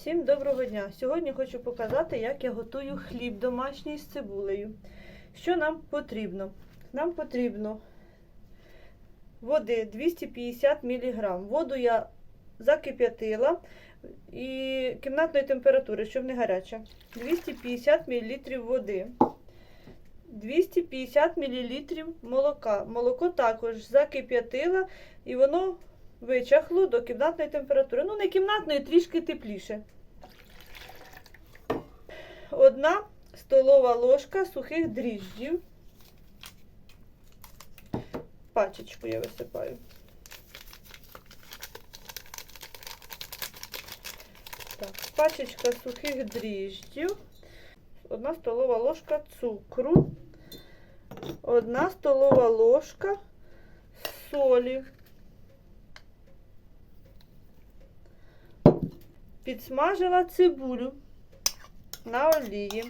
Всім доброго дня! Сьогодні хочу показати, як я готую хліб домашній з цибулею. Що нам потрібно? Нам потрібно води 250 мг. Воду я закип'ятила і кімнатної температури, щоб не гаряча. 250 мл води. 250 мл молока. Молоко також закип'ятила і воно вичахло до кімнатної температури. Ну, не кімнатної, трішки тепліше. Одна столова ложка сухих дріжджів. Пачечку я висипаю. Так, пачечка сухих дріжджів. Одна столова ложка цукру. Одна столова ложка солі. Підсмажила цибулю на олії.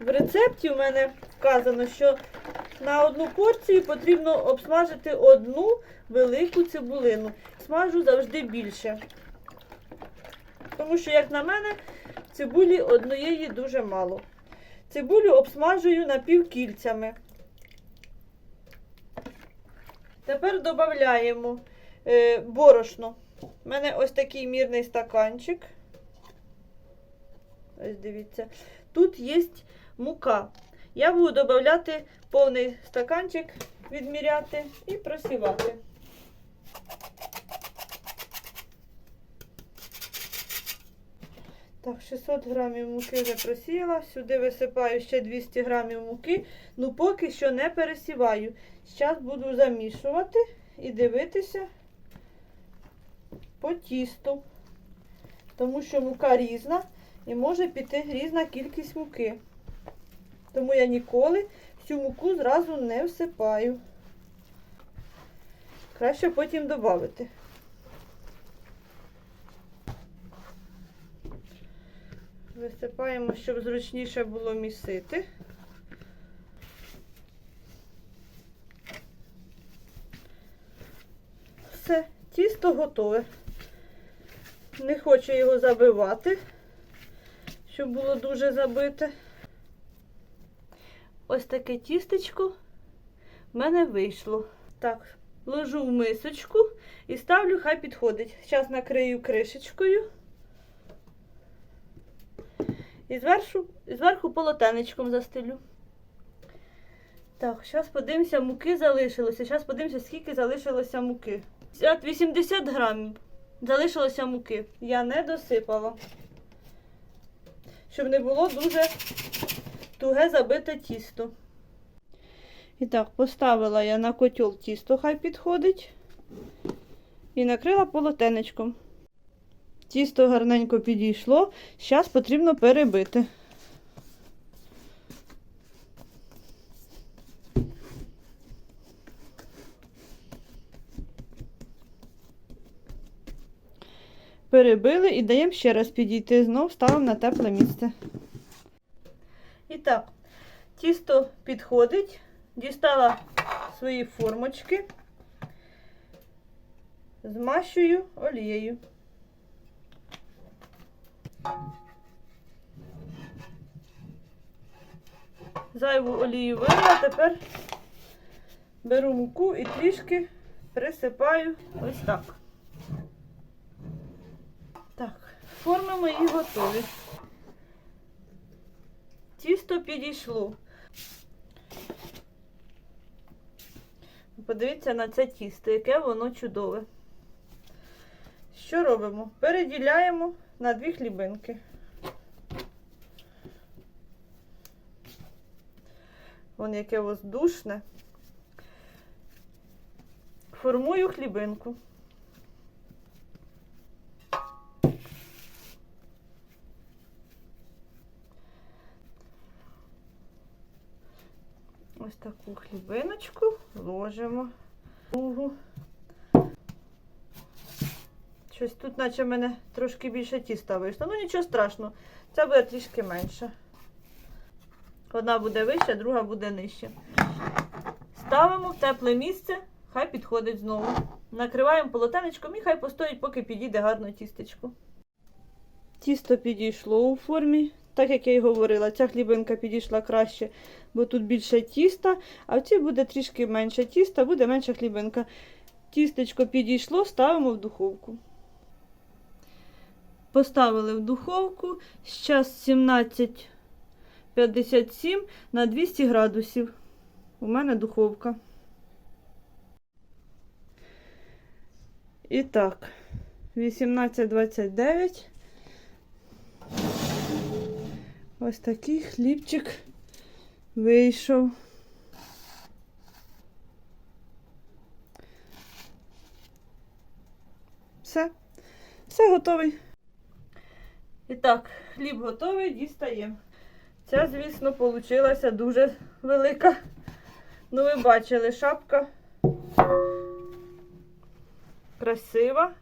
В рецепті у мене вказано, що на одну порцію потрібно обсмажити одну велику цибулину. Смажу завжди більше. Тому що, як на мене, цибулі однієї дуже мало. Цибулю обсмажую напівкільцями. Тепер додаємо е, борошно. У мене ось такий мірний стаканчик. Ось дивіться. Тут є мука. Я буду додати повний стаканчик, відміряти і просівати. Так, 600 грамів муки вже просіяла. Сюди висипаю ще 200 грамів муки. Ну, поки що не пересіваю. Зараз буду замішувати і дивитися по тісту. Тому що мука різна і може піти різна кількість муки. Тому я ніколи всю муку зразу не всипаю. Краще потім додати. Висипаємо, щоб зручніше було місити. Все, тісто готове. Не хочу його забивати, щоб було дуже забите. Ось таке тістечко в мене вийшло. Так, ложу в мисочку і ставлю, хай підходить. Зараз накрию кришечкою. І зверху, зверху полотенечком застелю. Так, зараз подивимося, муки залишилося. Зараз подивимося, скільки залишилося муки. 80 грамів залишилося муки. Я не досипала. Щоб не було дуже туге забите тісто. І так, поставила я на котел тісто, хай підходить. І накрила полотенечком. Тісто гарненько підійшло. Зараз потрібно перебити. Перебили і даємо ще раз підійти. Знов ставимо на тепле місце. І так, тісто підходить. Дістала свої формочки, змащую олією. Зайву олію вилила, тепер беру муку і трішки присипаю ось так. Так, форми мої готові. Тісто підійшло. Подивіться на це тісто, яке воно чудове. Що робимо? Переділяємо на дві хлібинки. Вон яке воздушне. Формую хлібинку. Хлібиночку ложимо. Другу. Щось тут, наче в мене трошки більше тіста вийшло. Ну нічого страшного, це буде трішки менше. Одна буде вища, друга буде нижча. Ставимо в тепле місце, хай підходить знову. Накриваємо полотенечком і хай постоїть, поки підійде гарно тістечко. Тісто підійшло у формі, так як я й говорила. Ця хлібинка підійшла краще, бо тут більше тіста, а в цій буде трішки менше тіста, буде менша хлібинка. Тістечко підійшло, ставимо в духовку. Поставили в духовку. Зараз 17.57 на 200 градусів. У мене духовка. І так, 18.29. Ось такий хлібчик вийшов. Все. Все готовий. І так, хліб готовий, дістаємо. Ця, звісно, получилася дуже велика. Ну, ви бачили, шапка красива.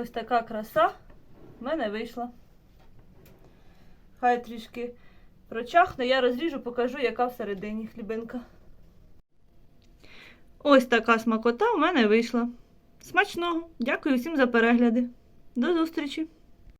Ось така краса в мене вийшла. Хай трішки прочахне, я розріжу, покажу, яка всередині хлібинка. Ось така смакота в мене вийшла. Смачного! Дякую всім за перегляди. До зустрічі!